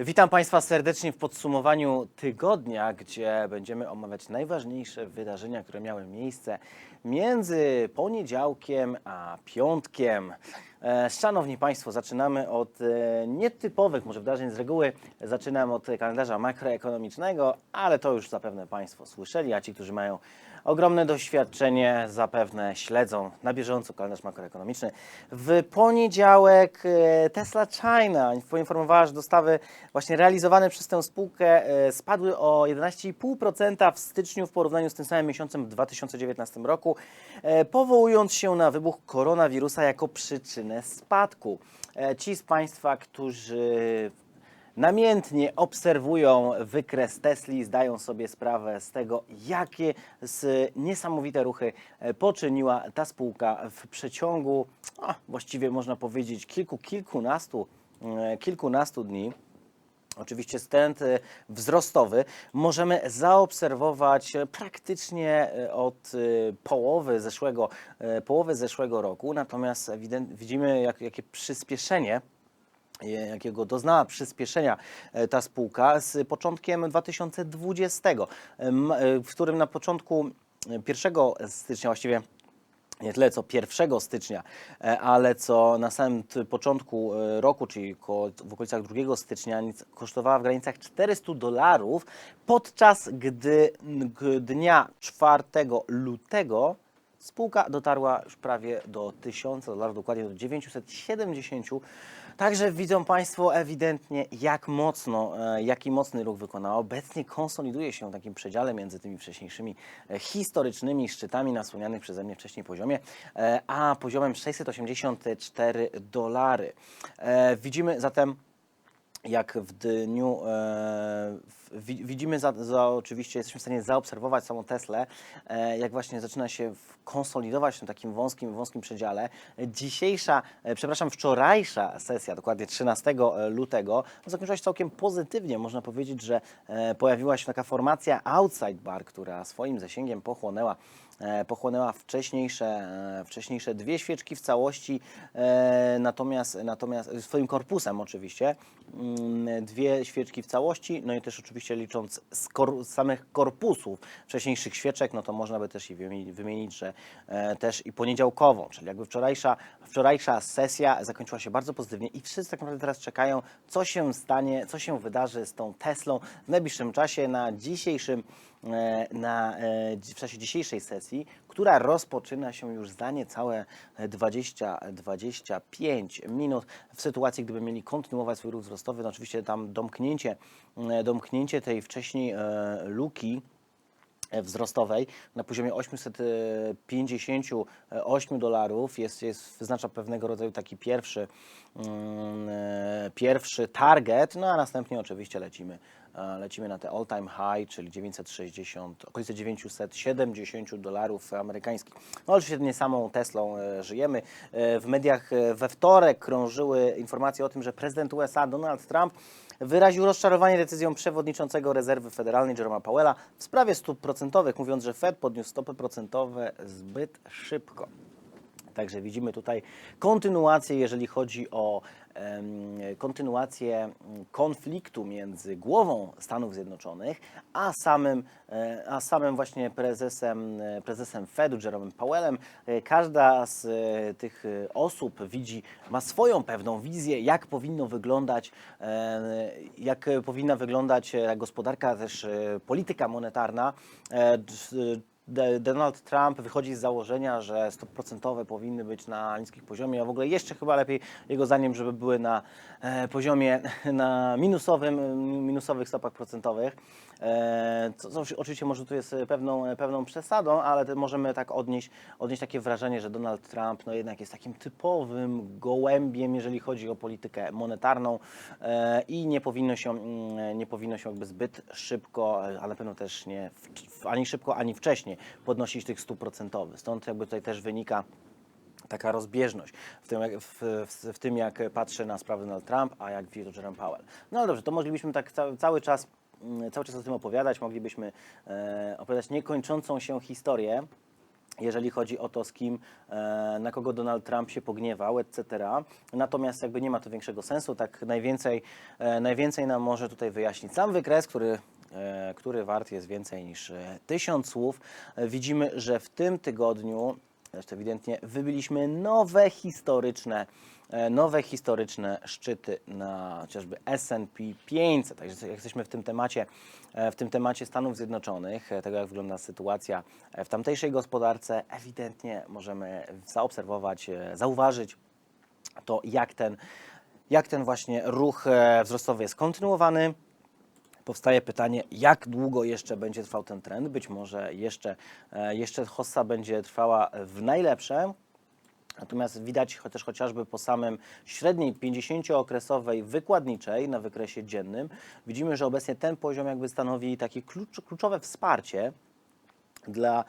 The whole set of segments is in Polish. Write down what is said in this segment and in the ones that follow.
Witam Państwa serdecznie w podsumowaniu tygodnia, gdzie będziemy omawiać najważniejsze wydarzenia, które miały miejsce między poniedziałkiem a piątkiem. E, Szanowni Państwo, zaczynamy od e, nietypowych może wydarzeń. Z reguły zaczynam od kalendarza makroekonomicznego, ale to już zapewne Państwo słyszeli, a ci, którzy mają ogromne doświadczenie, zapewne śledzą na bieżąco kalendarz makroekonomiczny. W poniedziałek e, Tesla China poinformowała, że dostawy właśnie realizowane przez tę spółkę e, spadły o 11,5% w styczniu w porównaniu z tym samym miesiącem w 2019 roku, e, powołując się na wybuch koronawirusa jako przyczynę spadku. Ci z Państwa, którzy namiętnie obserwują wykres Tesli, zdają sobie sprawę z tego, jakie z niesamowite ruchy e, poczyniła ta spółka w przeciągu, a, właściwie można powiedzieć, kilku, kilkunastu, e, kilkunastu dni. Oczywiście trend wzrostowy możemy zaobserwować praktycznie e, od połowy zeszłego, połowy zeszłego roku, natomiast widzimy jak, jakie przyspieszenie jakiego doznała przyspieszenia e, ta spółka z początkiem 2020, em, e, w którym na początku e, 1 stycznia właściwie nie tyle co 1 stycznia, e, ale co na samym początku e, roku, czyli w okolicach 2 stycznia, kosztowała w granicach 400 dolarów, podczas gdy dnia 4 lutego spółka dotarła już prawie do 1000 dolarów, dokładnie do 970. Także widzą Państwo ewidentnie, jak mocno, e, jaki mocny ruch wykonała. Obecnie konsoliduje się w takim przedziale między tymi wcześniejszymi e, historycznymi szczytami nasłanianych przeze mnie wcześniej poziomie, e, a poziomem 684 dolary. Widzimy zatem jak w dniu, e, w, wi- widzimy za, za, oczywiście, jesteśmy w stanie zaobserwować samą Teslę, e, jak właśnie zaczyna się konsolidować w tym takim wąskim, wąskim przedziale. Dzisiejsza, e, przepraszam, wczorajsza sesja, dokładnie 13 lutego, no, zakończyła się całkiem pozytywnie. Można powiedzieć, że e, pojawiła się taka formacja outside bar, która swoim zasięgiem pochłonęła e, pochłonęła wcześniejsze, e, wcześniejsze dwie świeczki w całości, e, natomiast, natomiast swoim korpusem oczywiście, dwie świeczki w całości, no i też oczywiście licząc z, kor, samych korpusów wcześniejszych świeczek, no to można by też i wymienić, że e, też i poniedziałkową, czyli jakby wczorajsza, wczorajsza sesja zakończyła się bardzo pozytywnie i wszyscy tak naprawdę teraz czekają, co się stanie, co się wydarzy z tą Teslą w najbliższym czasie na dzisiejszym e, na, e, w czasie dzisiejszej sesji, która rozpoczyna się już za niecałe 20-25 minut. W sytuacji, gdyby mieli kontynuować swój ruch wzrostowy, no oczywiście tam domknięcie, e, domknięcie tej wcześniej e, luki e, wzrostowej na poziomie 858 dolarów jest, jest, wyznacza pewnego rodzaju taki pierwszy, e, pierwszy target, no a następnie oczywiście lecimy, lecimy na te all time high, czyli 960, okolice 970 dolarów amerykańskich. No oczywiście nie samą Teslą e, żyjemy. E, W mediach e, we wtorek krążyły informacje o tym, że prezydent USA Donald Trump wyraził rozczarowanie decyzją przewodniczącego rezerwy federalnej Jeroma Powella w sprawie stóp procentowych, mówiąc, że Fed podniósł stopy procentowe zbyt szybko. Także widzimy tutaj kontynuację, jeżeli chodzi o kontynuację mm, konfliktu między głową Stanów Zjednoczonych, a samym, e, a samym właśnie prezesem, e, prezesem Fedu, Jeromem Powellem. E, Każda z tych osób widzi, ma swoją pewną wizję, jak powinno wyglądać, jak powinna wyglądać gospodarka, też polityka monetarna. Donald Trump wychodzi z założenia, że stopy procentowe powinny być na niskim poziomie, a w ogóle jeszcze chyba lepiej jego zdaniem, żeby były na e, poziomie na minusowym, minusowych stopach procentowych. E, co, oczywiście może tu jest pewną, pewną przesadą, ale możemy tak odnieść, odnieść takie wrażenie, że Donald Trump no jednak jest takim typowym gołębiem, jeżeli chodzi o politykę monetarną e, i nie powinno się, mm, nie powinno się jakby zbyt szybko, a na pewno też nie ani szybko, ani wcześnie podnosić tych stóp procentowych. Stąd jakby tutaj też wynika taka rozbieżność w tym, jak, w, w, w tym, jak patrzy na sprawę Donald Trump, a jak to Jerome Powell. No ale dobrze, to moglibyśmy tak cały, czas cały czas o tym opowiadać, moglibyśmy e, opowiadać niekończącą się historię, jeżeli chodzi o to, z kim, e, na kogo Donald Trump się pogniewał, etc. Natomiast jakby nie ma to większego sensu, tak najwięcej, e, najwięcej nam może tutaj wyjaśnić sam wykres, który, który wart jest więcej niż tysiąc słów. Widzimy, że w tym tygodniu, zresztą ewidentnie, wybiliśmy nowe historyczne nowe historyczne szczyty na chociażby S&P 500. Także jak jesteśmy w tym temacie, e, w tym temacie Stanów Zjednoczonych, e, tego jak wygląda sytuacja e, w tamtejszej gospodarce, ewidentnie możemy zaobserwować, e, zauważyć to, jak ten, jak ten właśnie ruch e, wzrostowy jest kontynuowany. Powstaje pytanie, jak długo jeszcze będzie trwał ten trend? Być może jeszcze, e, jeszcze hossa będzie trwała w najlepsze, Natomiast widać chociaż chociażby po samym średniej 50-okresowej wykładniczej na wykresie dziennym, widzimy, że obecnie ten poziom jakby stanowi takie klucz, kluczowe wsparcie dla,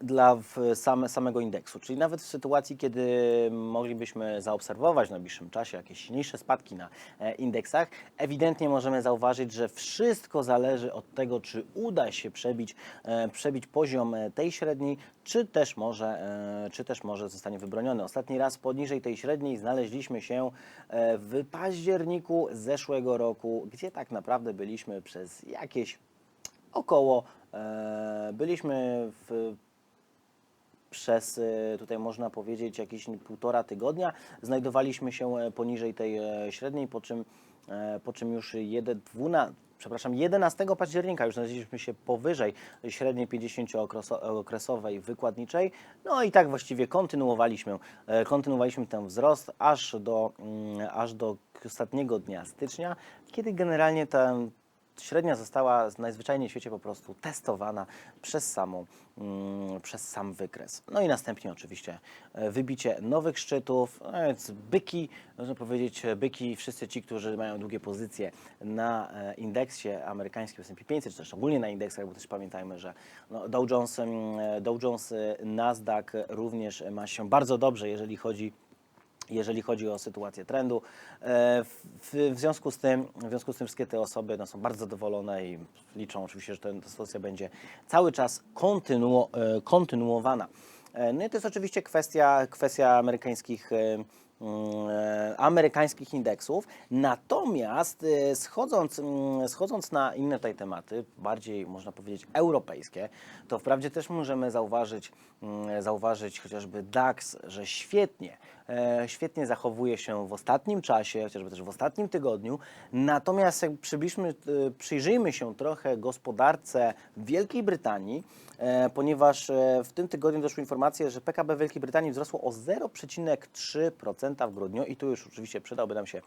dla w same, samego indeksu. Czyli nawet w sytuacji, kiedy moglibyśmy zaobserwować w najbliższym czasie jakieś silniejsze spadki na e, indeksach, ewidentnie możemy zauważyć, że wszystko zależy od tego, czy uda się przebić, e, przebić poziom e, tej średniej, czy też, może, e, czy też może zostanie wybroniony. Ostatni raz poniżej tej średniej znaleźliśmy się e, w październiku zeszłego roku, gdzie tak naprawdę byliśmy przez jakieś około e, byliśmy w przez e, tutaj można powiedzieć jakieś półtora tygodnia znajdowaliśmy się e, poniżej tej e, średniej, po czym, e, po czym już 1, 12, przepraszam, 11 października już znaleźliśmy się powyżej średniej 50-okresowej wykładniczej. No i tak właściwie kontynuowaliśmy, e, kontynuowaliśmy ten wzrost aż do, mm, aż do ostatniego dnia stycznia, kiedy generalnie ten średnia została najzwyczajniej w świecie po prostu testowana przez, samą, mm, przez sam wykres. No i następnie oczywiście e, wybicie nowych szczytów, no więc byki, można powiedzieć e, byki, wszyscy ci, którzy mają długie pozycje na e, indeksie amerykańskim S&P 500, czy też ogólnie na indeksach, bo też pamiętajmy, że no, Dow Jones, mm, Dow Jones, Nasdaq również ma się bardzo dobrze, jeżeli chodzi jeżeli chodzi o sytuację trendu. E, W, związku z tym, w związku z tym wszystkie te osoby no, są bardzo zadowolone i liczą oczywiście, że ta sytuacja będzie cały czas e, kontynuowana. E, No i to jest oczywiście kwestia, kwestia amerykańskich, amerykańskich indeksów. Natomiast e, schodząc, schodząc na inne tutaj tematy, bardziej można powiedzieć europejskie, to wprawdzie też możemy zauważyć, zauważyć chociażby DAX, że świetnie, e, świetnie zachowuje się w ostatnim czasie, chociażby też w ostatnim tygodniu. Natomiast jak e, przyjrzyjmy się trochę gospodarce Wielkiej Brytanii, e, ponieważ e, w tym tygodniu doszły informacje, że PKB Wielkiej Brytanii wzrosło o 0,3% w grudniu i tu już oczywiście przydałby nam się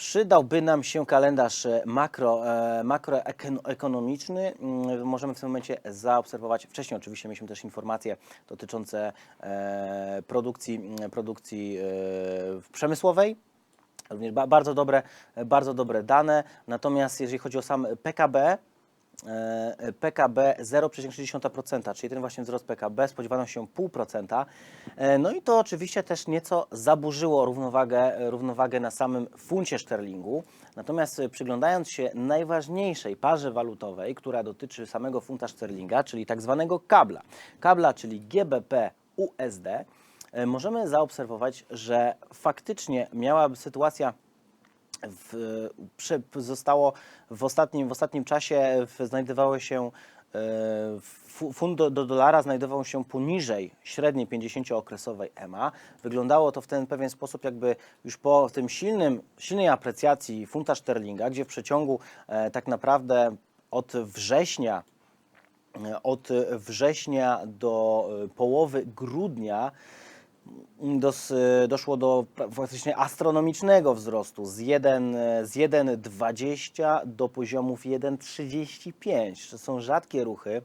Przydałby nam się kalendarz e, makro, e, makroekonomiczny. Mm, Możemy w tym momencie zaobserwować, wcześniej oczywiście mieliśmy też informacje dotyczące e, produkcji, mm, produkcji e, przemysłowej, również ba, bardzo, dobre, bardzo dobre dane. Natomiast jeżeli chodzi o sam PKB, e, PKB 0,6%, czyli ten właśnie wzrost PKB spodziewano się 0,5%. E, No i to oczywiście też nieco zaburzyło równowagę, równowagę na samym funcie szterlingu. Natomiast e, przyglądając się najważniejszej parze walutowej, która dotyczy samego funta szterlinga, czyli tak zwanego kabla, kabla, czyli GBP USD, e, możemy zaobserwować, że faktycznie miała sytuacja w, przy, zostało w ostatnim, w ostatnim czasie w, znajdowały się e, fu- fund do, do dolara znajdował się poniżej średniej 50-okresowej EMA. Wyglądało to w ten pewien sposób, jakby już po tym silnym, silnej aprecjacji funta szterlinga, gdzie w przeciągu e, tak naprawdę od września od września do e, połowy grudnia dos, doszło do pra- faktycznie astronomicznego wzrostu z 1 z 1,20 do poziomów 1,35. To są rzadkie ruchy.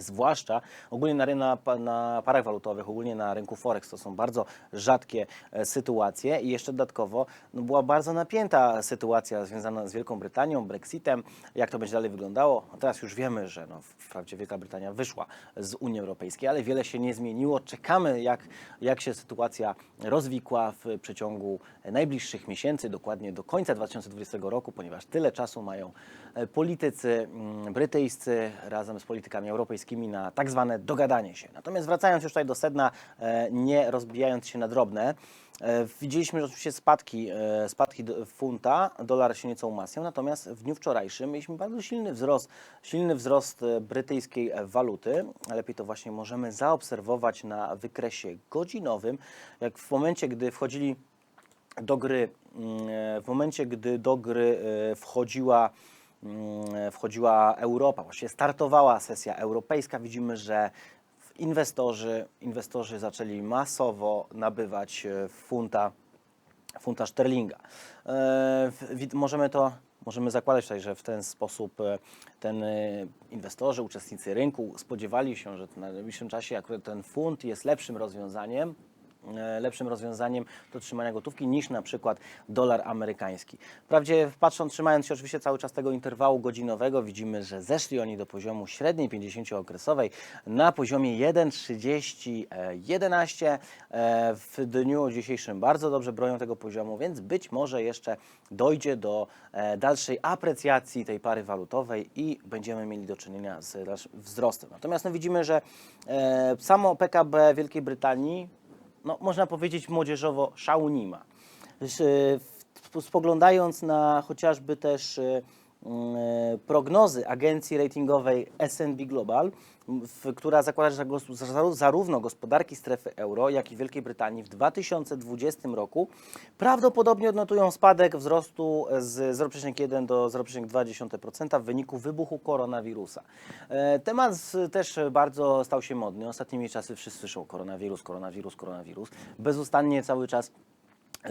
Zwłaszcza ogólnie na, na, na parach walutowych, ogólnie na rynku Forex to są bardzo rzadkie e, sytuacje i jeszcze dodatkowo no, była bardzo napięta sytuacja związana z Wielką Brytanią, Brexitem, jak to będzie dalej wyglądało. No, teraz już wiemy, że no, wprawdzie Wielka Brytania wyszła z Unii Europejskiej, ale wiele się nie zmieniło. Czekamy, jak, jak się sytuacja rozwikła w przeciągu najbliższych miesięcy, dokładnie do końca 2020 roku, ponieważ tyle czasu mają e, politycy mm, brytyjscy razem z politykami europejskimi Europejskimi na tak zwane dogadanie się. Natomiast wracając już tutaj do sedna, e, nie rozbijając się na drobne, e, widzieliśmy że oczywiście spadki, e, spadki funta, dolar się nieco umacniał, natomiast w dniu wczorajszym mieliśmy bardzo silny wzrost, silny wzrost brytyjskiej waluty. Lepiej to właśnie możemy zaobserwować na wykresie godzinowym, jak w momencie, gdy wchodzili do gry, mm, w momencie, gdy do gry wchodziła, wchodziła Europa, właściwie startowała sesja europejska, widzimy, że inwestorzy, inwestorzy zaczęli masowo nabywać e, funta, funta sterlinga. E, Możemy to Możemy zakładać tutaj, że w ten sposób e, ten inwestorzy, uczestnicy rynku spodziewali się, że w najbliższym czasie akurat ten funt jest lepszym rozwiązaniem, lepszym rozwiązaniem do trzymania gotówki niż na przykład dolar amerykański. Wprawdzie patrząc, trzymając się oczywiście cały czas tego interwału godzinowego, widzimy, że zeszli oni do poziomu średniej 50-okresowej na poziomie 1,3011. E, W dniu dzisiejszym bardzo dobrze bronią tego poziomu, więc być może jeszcze dojdzie do e, dalszej aprecjacji tej pary walutowej i będziemy mieli do czynienia z wzrostem. Natomiast no, widzimy, że e, samo PKB Wielkiej Brytanii no, można powiedzieć młodzieżowo szału nie ma. Też, e, Spoglądając na chociażby też e, e, prognozy agencji ratingowej S&P Global, która zakłada, że zarówno gospodarki strefy euro, jak i Wielkiej Brytanii w 2020 roku prawdopodobnie odnotują spadek wzrostu z 0,1 do 0,2% w wyniku wybuchu koronawirusa. E, Temat też bardzo stał się modny. Ostatnimi czasy wszyscy słyszą koronawirus, koronawirus, koronawirus. Bezustannie cały czas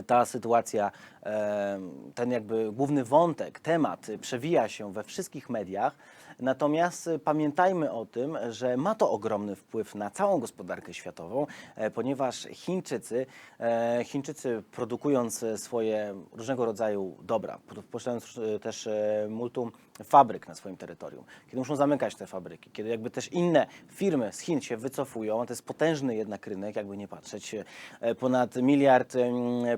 ta sytuacja, e, ten jakby główny wątek, temat przewija się we wszystkich mediach. Natomiast e, pamiętajmy o tym, że ma to ogromny wpływ na całą gospodarkę światową, e, ponieważ Chińczycy, e, Chińczycy produkując swoje różnego rodzaju dobra, posiadając też e, multum fabryk na swoim terytorium, kiedy muszą zamykać te fabryki, kiedy jakby też inne firmy z Chin się wycofują, to jest potężny jednak rynek, jakby nie patrzeć, e, ponad miliard,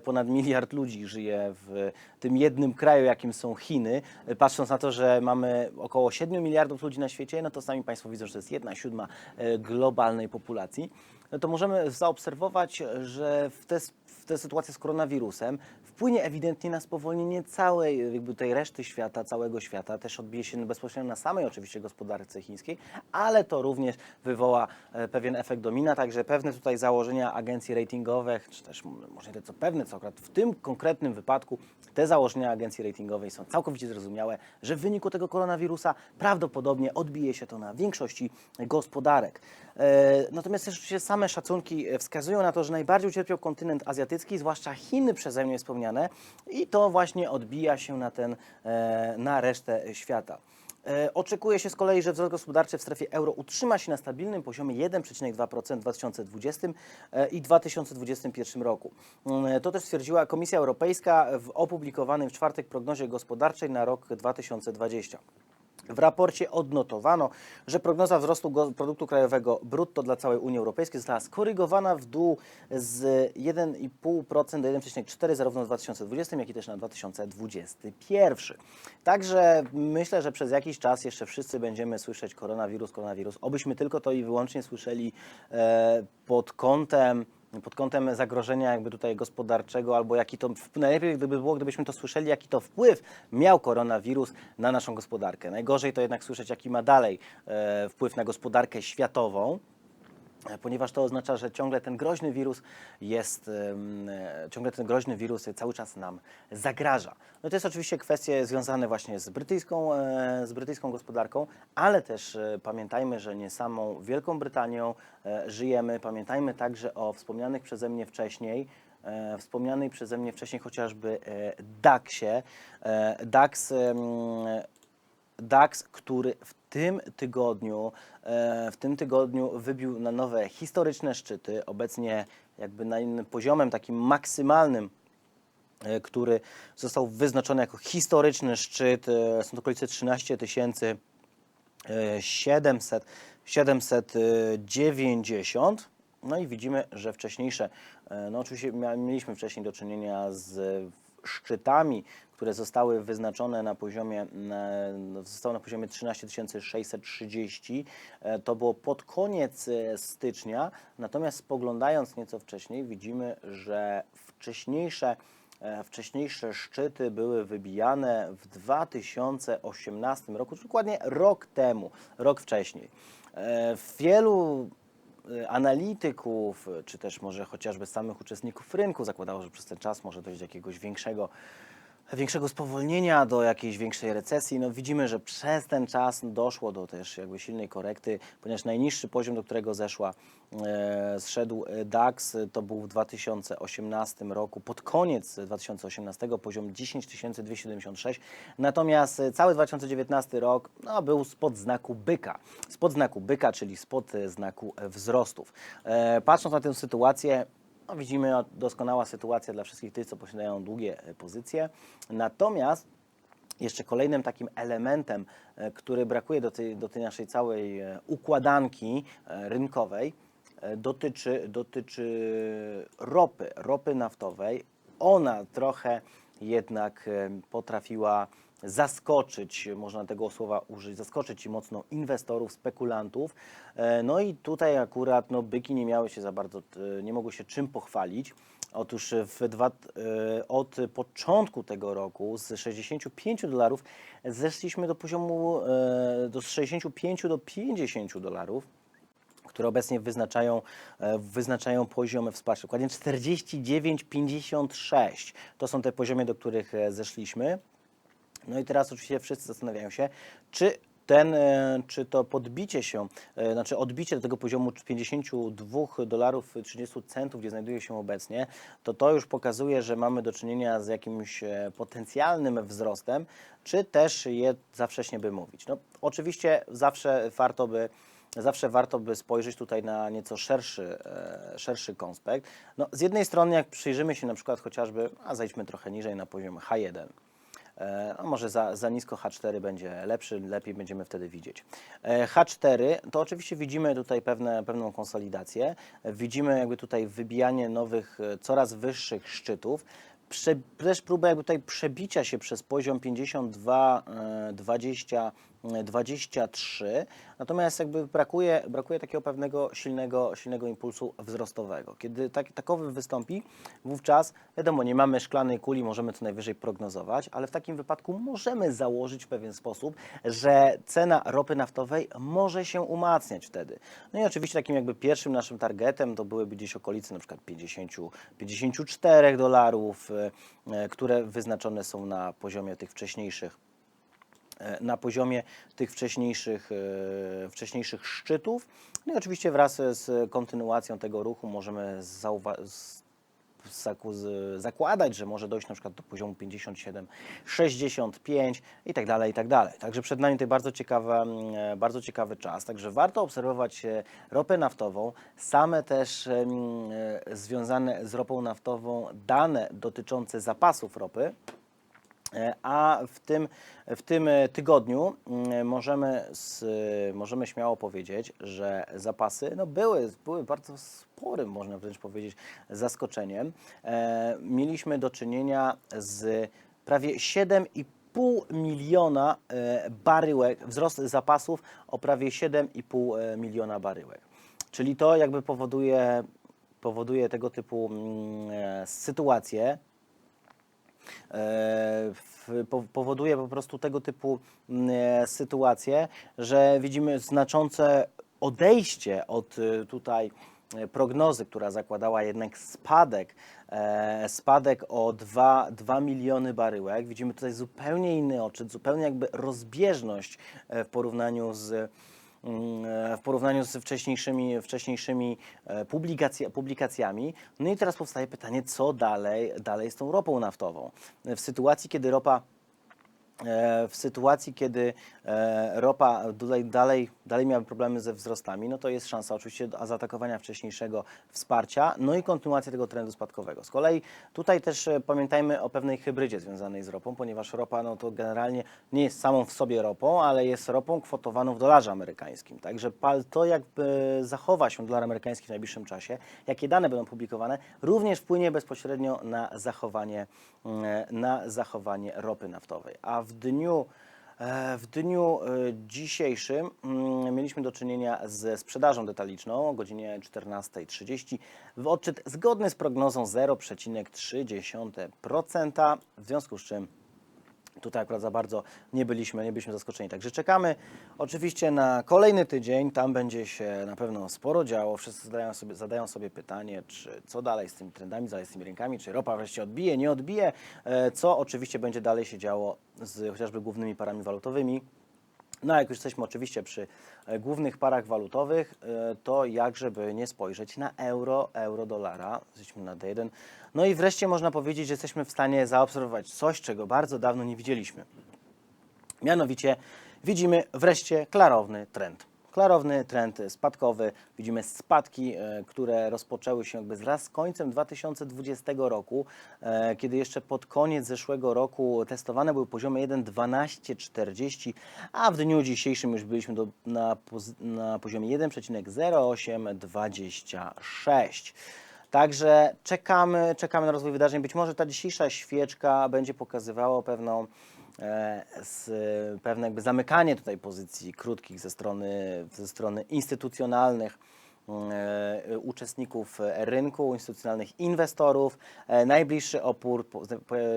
ponad miliard ludzi żyje w tym jednym kraju, jakim są Chiny. E, Patrząc na to, że mamy około 7 miliardów ludzi na świecie, no to sami Państwo widzą, że to jest jedna siódma e, globalnej populacji, no to możemy zaobserwować, że w te, w tę sytuację z koronawirusem wpłynie ewidentnie na spowolnienie całej jakby tej reszty świata, całego świata. Też odbije się bezpośrednio na samej oczywiście gospodarce chińskiej, ale to również wywoła e, pewien efekt domina, także pewne tutaj założenia agencji ratingowych, czy też może tyle co pewne, co akurat w tym konkretnym wypadku te założenia agencji ratingowej są całkowicie zrozumiałe, że w wyniku tego koronawirusa prawdopodobnie odbije się to na większości gospodarek. E, Natomiast też oczywiście same szacunki e, wskazują na to, że najbardziej ucierpiał kontynent azjatycki, zwłaszcza Chiny przeze mnie wspomniane i to właśnie odbija się na, ten, e, na resztę świata. Oczekuje się z kolei, że wzrost gospodarczy w strefie euro utrzyma się na stabilnym poziomie 1,2% w 2020 e, i 2021 roku. Mm, To też stwierdziła Komisja Europejska w opublikowanym w czwartek prognozie gospodarczej na rok 2020. W raporcie odnotowano, że prognoza wzrostu produktu krajowego brutto dla całej Unii Europejskiej została skorygowana w dół z 1,5% do 1,4% zarówno w 2020, jak i też na 2021. Także myślę, że przez jakiś czas jeszcze wszyscy będziemy słyszeć koronawirus, koronawirus. Obyśmy tylko to i wyłącznie słyszeli e, pod kątem pod kątem zagrożenia jakby tutaj gospodarczego, albo jaki to, najlepiej gdyby było, gdybyśmy to słyszeli, jaki to wpływ miał koronawirus na naszą gospodarkę. Najgorzej to jednak słyszeć, jaki ma dalej e, wpływ na gospodarkę światową, ponieważ to oznacza, że ciągle ten groźny wirus jest, e, ciągle ten groźny wirus cały czas nam zagraża. No to jest oczywiście kwestie związane właśnie z brytyjską, e, z brytyjską gospodarką, ale też e, pamiętajmy, że nie samą Wielką Brytanią e, żyjemy. Pamiętajmy także o wspomnianych przeze mnie wcześniej, e, wspomnianej przeze mnie wcześniej chociażby e, DAX-ie. E, DAX DAX, który w tym tygodniu, e, w tym tygodniu wybił na nowe historyczne szczyty, obecnie jakby na innym poziomem takim maksymalnym e, który został wyznaczony jako historyczny szczyt. e, Są to okolice 13 tysięcy e, 700, 790. No i widzimy, że wcześniejsze, no oczywiście mieliśmy wcześniej do czynienia z szczytami, które zostały wyznaczone na poziomie, mm, zostało na poziomie 13 630. E, To było pod koniec e, stycznia, natomiast spoglądając nieco wcześniej widzimy, że wcześniejsze E, Wcześniejsze szczyty były wybijane w 2018 roku, dokładnie rok temu, rok wcześniej. E, Wielu e, analityków, e, czy też może chociażby samych uczestników rynku zakładało, że przez ten czas może dojść do jakiegoś większego większego spowolnienia, do jakiejś większej recesji. No widzimy, że przez ten czas doszło do też jakby silnej korekty, ponieważ najniższy poziom, do którego zeszła, e, zszedł e, DAX, to był w 2018 roku, pod koniec 2018 poziom 10 276, natomiast e, cały 2019 rok no, był spod znaku byka, spod znaku byka, czyli spod e, znaku wzrostów. E, patrząc na tę sytuację, no, widzimy no, doskonała sytuacja dla wszystkich tych, co posiadają długie e, pozycje. Natomiast jeszcze kolejnym takim elementem, e, który brakuje do tej, do tej naszej całej e, układanki rynkowej, dotyczy, dotyczy ropy, ropy naftowej. Ona trochę jednak potrafiła zaskoczyć, można tego słowa użyć, zaskoczyć mocno inwestorów, spekulantów. E, No i tutaj akurat no, byki nie miały się za bardzo, e, nie mogły się czym pochwalić. Otóż w dwa, e, od początku tego roku z 65 dolarów zeszliśmy do poziomu do z 65 do 50 dolarów które obecnie wyznaczają, wyznaczają poziomy wsparcia. Dokładnie 49,56 to są te poziomy, do których zeszliśmy. No i teraz oczywiście wszyscy zastanawiają się, czy ten, e, czy to podbicie się, e, znaczy odbicie do tego poziomu 52 dolarów 30 centów, gdzie znajduje się obecnie, to to już pokazuje, że mamy do czynienia z jakimś e, potencjalnym wzrostem, czy też je za wcześnie by mówić. No, oczywiście zawsze warto by Zawsze warto by spojrzeć tutaj na nieco szerszy, szerszy konspekt. No, z jednej strony, jak przyjrzymy się na przykład chociażby, a zejdźmy trochę niżej na poziom H1, E, A może za, za nisko H4 będzie lepszy, lepiej będziemy wtedy widzieć. E, H4 to oczywiście widzimy tutaj pewne, pewną konsolidację. Widzimy jakby tutaj wybijanie nowych, e, coraz wyższych szczytów. Prze, też próbę jakby tutaj przebicia się przez poziom 52, e, 20, e, 23. Natomiast jakby brakuje, brakuje takiego pewnego silnego, silnego impulsu wzrostowego. Kiedy tak, takowy wystąpi, wówczas wiadomo, nie mamy szklanej kuli, możemy to najwyżej prognozować, ale w takim wypadku możemy założyć w pewien sposób, że cena ropy naftowej może się umacniać wtedy. No i oczywiście takim jakby pierwszym naszym targetem to byłyby gdzieś okolice na przykład 50, 54 dolarów, e, e, które wyznaczone są na poziomie tych wcześniejszych na poziomie tych wcześniejszych, e, wcześniejszych szczytów. No i oczywiście wraz z kontynuacją tego ruchu możemy zakładać, że może dojść na przykład do poziomu 57, 65 i tak dalej, i tak dalej. Także przed nami tutaj bardzo, ciekawa, mm, e, bardzo ciekawy czas. Także warto obserwować e, ropę naftową, same też e, związane z ropą naftową dane dotyczące zapasów ropy. E, A w tym, w tym e, tygodniu mm, możemy, z, możemy śmiało powiedzieć, że zapasy no były, były bardzo sporym, można wręcz powiedzieć, zaskoczeniem. E, Mieliśmy do czynienia z prawie 7,5 miliona e, baryłek, wzrost zapasów o prawie 7,5 miliona baryłek. Czyli to jakby powoduje, powoduje tego typu mm, e, sytuacje, e, powoduje po prostu tego typu mm, e, sytuacje, że widzimy znaczące odejście od e, tutaj e, prognozy, która zakładała jednak spadek, e, spadek o 2, 2 miliony baryłek. Widzimy tutaj zupełnie inny odczyt, zupełnie jakby rozbieżność e, w porównaniu z e, w porównaniu z wcześniejszymi, wcześniejszymi e, publikacja, publikacjami. No i teraz powstaje pytanie, co dalej, dalej z tą ropą naftową? W sytuacji, kiedy ropa e, w sytuacji, kiedy e, ropa tutaj dalej, dalej miałaby problemy ze wzrostami, no to jest szansa oczywiście zaatakowania wcześniejszego wsparcia, no i kontynuacja tego trendu spadkowego. Z kolei tutaj też e, pamiętajmy o pewnej hybrydzie związanej z ropą, ponieważ ropa no to generalnie nie jest samą w sobie ropą, ale jest ropą kwotowaną w dolarze amerykańskim. Także to jak e, zachowa się dolar amerykański w najbliższym czasie, jakie dane będą publikowane, również wpłynie bezpośrednio na zachowanie, mm, na zachowanie ropy naftowej. A w dniu E, W dniu e, dzisiejszym mm, mieliśmy do czynienia ze sprzedażą detaliczną o godzinie 14.30 w odczyt zgodny z prognozą 0,3%, w związku z czym Tutaj akurat za bardzo nie byliśmy, nie byliśmy zaskoczeni. Także czekamy oczywiście na kolejny tydzień. Tam będzie się na pewno sporo działo. Wszyscy zadają sobie, zadają sobie pytanie, czy co dalej z tymi trendami, dalej z tymi rynkami, czy ropa wreszcie odbije, nie odbije. E, Co oczywiście będzie dalej się działo z chociażby głównymi parami walutowymi. No, a jak już jesteśmy oczywiście przy e, głównych parach walutowych, e, to jak żeby nie spojrzeć na euro, euro, dolara. Jesteśmy na D1. No i wreszcie można powiedzieć, że jesteśmy w stanie zaobserwować coś, czego bardzo dawno nie widzieliśmy. Mianowicie widzimy wreszcie klarowny trend. Klarowny trend spadkowy. Widzimy spadki, e, które rozpoczęły się jakby wraz z końcem 2020 roku, e, kiedy jeszcze pod koniec zeszłego roku testowane były poziomy 1,1240, a w dniu dzisiejszym już byliśmy do, na, na poziomie 1,0826. Także czekamy, czekamy na rozwój wydarzeń. Być może ta dzisiejsza świeczka będzie pokazywała pewną z, pewne jakby zamykanie tutaj pozycji krótkich ze strony, ze strony instytucjonalnych. e, uczestników rynku, instytucjonalnych inwestorów. E, Najbliższy opór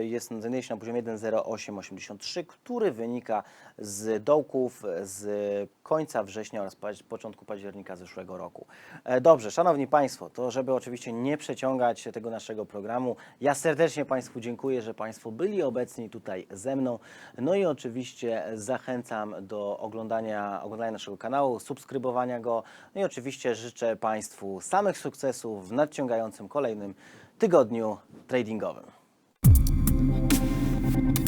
jest, znajduje się na poziomie 1,0883, który wynika z dołków z końca września oraz początku października zeszłego roku. E, Dobrze, Szanowni Państwo, to żeby oczywiście nie przeciągać tego naszego programu, ja serdecznie Państwu dziękuję, że Państwo byli obecni tutaj ze mną. No i oczywiście zachęcam do oglądania, oglądania naszego kanału, subskrybowania go. No i oczywiście życzę Państwu samych sukcesów w nadciągającym kolejnym tygodniu tradingowym.